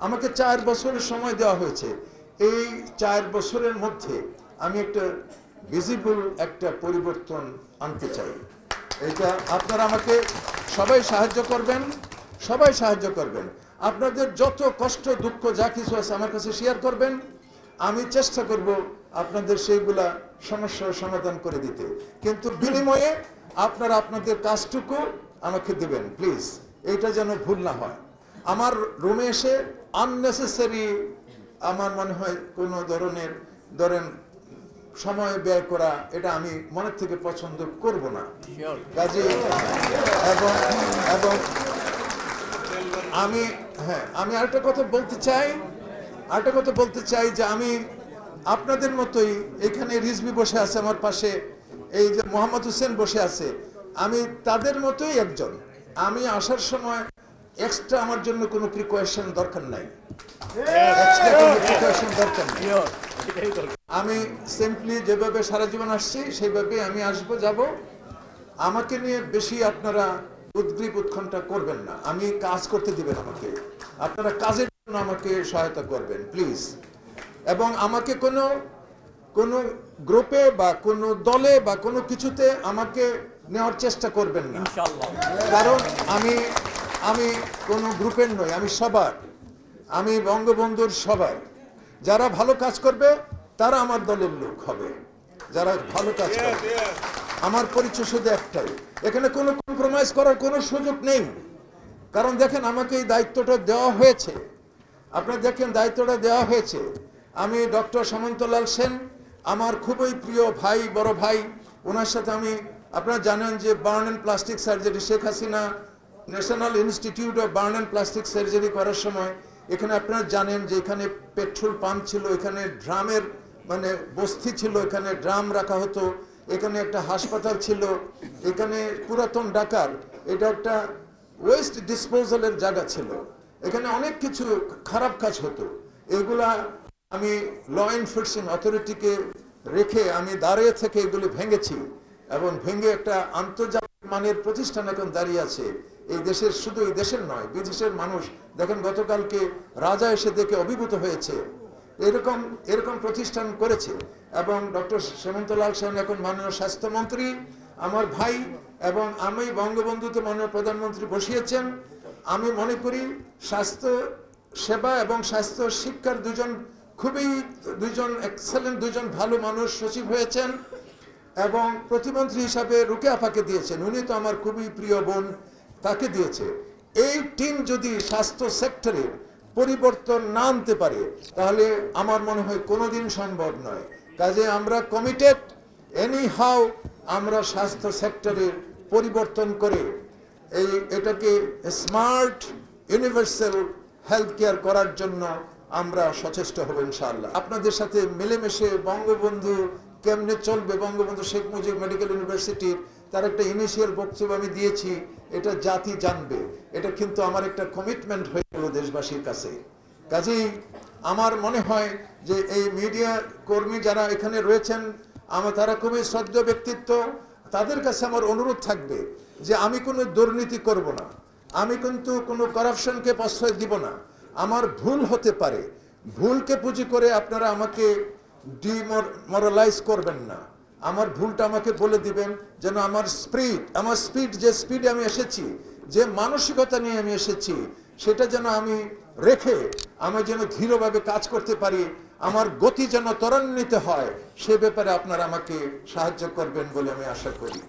আমাকে চার বছরের সময় দেওয়া হয়েছে। এই চার বছরের মধ্যে আমি একটা ভিজিবল একটা পরিবর্তন আনতে চাই। এটা আপনারা আমাকে সবাই সাহায্য করবেন, সবাই সাহায্য করবেন। আপনাদের যত কষ্ট, দুঃখ, যা কিছু আছে আমার কাছে শেয়ার করবেন। আমি চেষ্টা করব আপনাদের সেইগুলা সমস্যার সমাধান করে দিতে। কিন্তু বিনিময়ে আপনারা আপনাদের কাজটুকু আমাকে দেবেন প্লিজ এটা যেন ভুল না হয়। আমার রুমে এসে আননেসেসারি আমার মনে হয় কোনো ধরনের ধরেন সময় ব্যয় করা এটা আমি মনের থেকে পছন্দ করব না। কাজে এবং এবং আমি হ্যাঁ আমি আরেকটা কথা বলতে চাই আরেকটা কথা বলতে চাই যে আমি আপনাদের মতোই এখানে রিজবি বসে আছে আমার পাশে এই যে মোহাম্মদ হোসেন বসে আছে আমি তাদের মতোই একজন। আমি আসার সময় এক্সট্রা আমার জন্য কোনো প্রিকয়েশন দরকার নাই। এক্সট্রা কোনো প্রিকয়েশন দরকার নেই। আমি সিম্পলি যেভাবে সারা জীবন আসছি সেইভাবে আমি আসব যাব। আমাকে নিয়ে বেশি আপনারা উদ্গ্রীব উৎকণ্ঠা করবেন না। আমি কাজ করতে দিবেন আমাকে। আপনারা কাজের জন্য আমাকে সহায়তা করবেন প্লিজ এবং আমাকে কোনো কোনো গ্রুপে বা কোনো দলে বা কোনো কিছুতে আমাকে নেওয়ার চেষ্টা করবেন না। কারণ আমি আমি কোনো গ্রুপের নই আমি সবার। আমি বঙ্গবন্ধুর সবার। যারা ভালো কাজ করবে তারা আমার দলের লোক হবে। যারা ভালো কাজ করবে। আমার পরিচয় শুধু একটাই। এখানে কোনো কম্প্রোমাইজ করার কোনো সুযোগ নেই। কারণ দেখেন আমাকে এই দায়িত্বটা দেওয়া হয়েছে। আপনারা দেখেন দায়িত্বটা দেওয়া হয়েছে। আমি ডক্টর সামন্তলাল সেন আমার খুবই প্রিয় ভাই বড় ভাই। ওনার সাথে আমি আপনারা জানেন যে burn and plastic surgery Sheikh Hasina national institute of burn and plastic surgery করার সময় এখানে আপনারা জানেন যে এখানে পেট্রোল পাম্প ছিল, এখানে ড্রামের মানে বস্তি ছিল, এখানে ড্রাম রাখা হতো, এখানে একটা হাসপাতাল ছিল, এখানে পুরাতন ডাকার এটা একটা ওয়েস্ট ডিসপোজালের জায়গা ছিল। এখানে অনেক কিছু খারাপ কাজ হতো। এগুলা আমি ল এনফোর্সিং অথরিটিকে রেখে আমি দাঁড়িয়ে থেকে এগুলি ভেঙেছি এবং ভেঙে একটা আন্তর্জাতিক মানের প্রতিষ্ঠান এখন দাঁড়িয়ে আছে। এই দেশের, শুধু এই দেশের নয়, বিদেশের মানুষ। দেখেন, গতকালকে রাজা এসে দেখে অভিভূত হয়েছে। এরকম এরকম প্রতিষ্ঠান করেছে। এবং ডক্টর হেমন্তলাল সেন এখন মাননীয় স্বাস্থ্যমন্ত্রী, আমার ভাই এবং আমি বঙ্গবন্ধুতে মাননীয় প্রধানমন্ত্রী বসিয়েছেন। আমি মনে করি, স্বাস্থ্য সেবা এবং স্বাস্থ্য শিক্ষার দুজন খুবই, দুজন এক্সেলেন্ট দুজন ভালো মানুষ সচিব হয়েছেন। এবং প্রতিমন্ত্রী হিসাবে রুকে আপাকে দিয়েছেন। উনি তো আমার খুবই প্রিয় বোন। তাকে দিয়েছে। এই টিম যদি স্বাস্থ্য সেক্টরের পরিবর্তন না আনতে পারে, তাহলে আমার মনে হয় কোনোদিন সম্ভব নয়। কাজে আমরা কমিটেড এনি হাউ আমরা স্বাস্থ্য সেক্টরের পরিবর্তন করে এই এটাকে স্মার্ট ইউনিভার্সাল হেলথ কেয়ার করার জন্য আমরা সচেষ্ট হব ইনশাআল্লাহ। আপনাদের সাথে মিলেমিশে বঙ্গবন্ধু কেমনে চলবে? বঙ্গবন্ধু শেখ মুজিব মেডিকেল ইউনিভার্সিটির তার একটা ইনিশিয়াল বক্তব্য আমি দিয়েছি, এটা জাতি জানবে। এটা কিন্তু আমার একটা কমিটমেন্ট হয়ে গেল দেশবাসীর কাছে। কাজেই আমার মনে হয় যে এই মিডিয়া কর্মী যারা এখানে রয়েছেন, আমার তারা খুবই শ্রদ্ধ ব্যক্তিত্ব, তাদের কাছে আমার অনুরোধ থাকবে যে আমি কোনো দুর্নীতি করব না। আমি কিন্তু কোনো করাপশনকে প্রশ্রয় দিব না। আমার ভুল হতে পারে। ভুলকে পুঁজি করে আপনারা আমাকে ডিমোরালাইজ করবেন না। আমার ভুলটা আমাকে বলে দিবেন যেন আমার স্পিড আমার স্পিড, যে স্পিডে আমি এসেছি, যে মানসিকতা নিয়ে আমি এসেছি, সেটা যেন আমি রেখে, আমি যেন ধীরভাবে কাজ করতে পারি, আমার গতি যেন ত্বরান্বিত হয়, সে ব্যাপারে আপনারা আমাকে সাহায্য করবেন বলে আমি আশা করি।